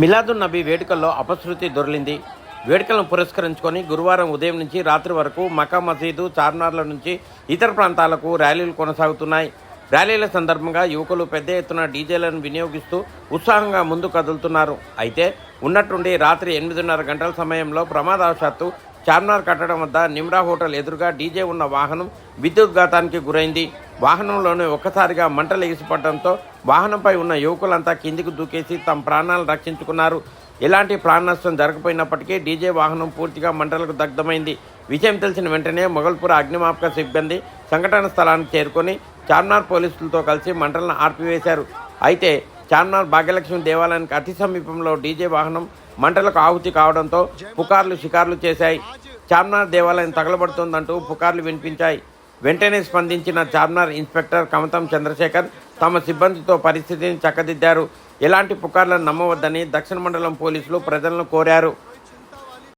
మిలాదున్ నబీ వేడుకల్లో అపశృతి దొరిలింది. వేడుకలను పురస్కరించుకొని గురువారం ఉదయం నుంచి రాత్రి వరకు మకా మసీదు చార్మినార్ల నుంచి ఇతర ప్రాంతాలకు ర్యాలీలు కొనసాగుతున్నాయి. ర్యాలీల సందర్భంగా యువకులు పెద్ద ఎత్తున డీజేలను వినియోగిస్తూ ఉత్సాహంగా ముందు కదులుతున్నారు. అయితే ఉన్నట్టుండి రాత్రి ఎనిమిదిన్నర గంటల సమయంలో ప్రమాదవశాత్తు చార్మినార్ కట్టడం వద్ద నిమ్రా హోటల్ ఎదురుగా డీజే ఉన్న వాహనం విద్యుద్ఘాతానికి గురైంది. వాహనంలోనే ఒక్కసారిగా మంటలు ఎగిసిపడడంతో వాహనంపై ఉన్న యువకులంతా కిందికి దూకేసి తమ ప్రాణాలను రక్షించుకున్నారు. ఎలాంటి ప్రాణ నష్టం జరగపోయినప్పటికీ డీజే వాహనం పూర్తిగా మంటలకు దగ్ధమైంది. విషయం తెలిసిన వెంటనే మొగల్పూర్ అగ్నిమాపక సిబ్బంది సంఘటన స్థలానికి చేరుకొని చార్మినార్ పోలీసులతో కలిసి మంటలను ఆర్పివేశారు. అయితే చార్మినార్ భాగ్యలక్ష్మి దేవాలయానికి అతి సమీపంలో డీజే వాహనం మంటలకు ఆహుతి కావడంతో పుకార్లు షికార్లు చేశాయి. చార్మినార్ దేవాలయం తగలబడుతోందంటూ పుకార్లు వినిపించాయి. వెంటనే స్పందించిన చార్మినార్ ఇన్స్పెక్టర్ కమతం చంద్రశేఖర్ తమ సిబ్బందితో పరిస్థితిని చక్కదిద్దారు. ఎలాంటి పుకార్లను నమ్మవద్దని దక్షిణ మండలం పోలీసులు ప్రజలను కోరారు.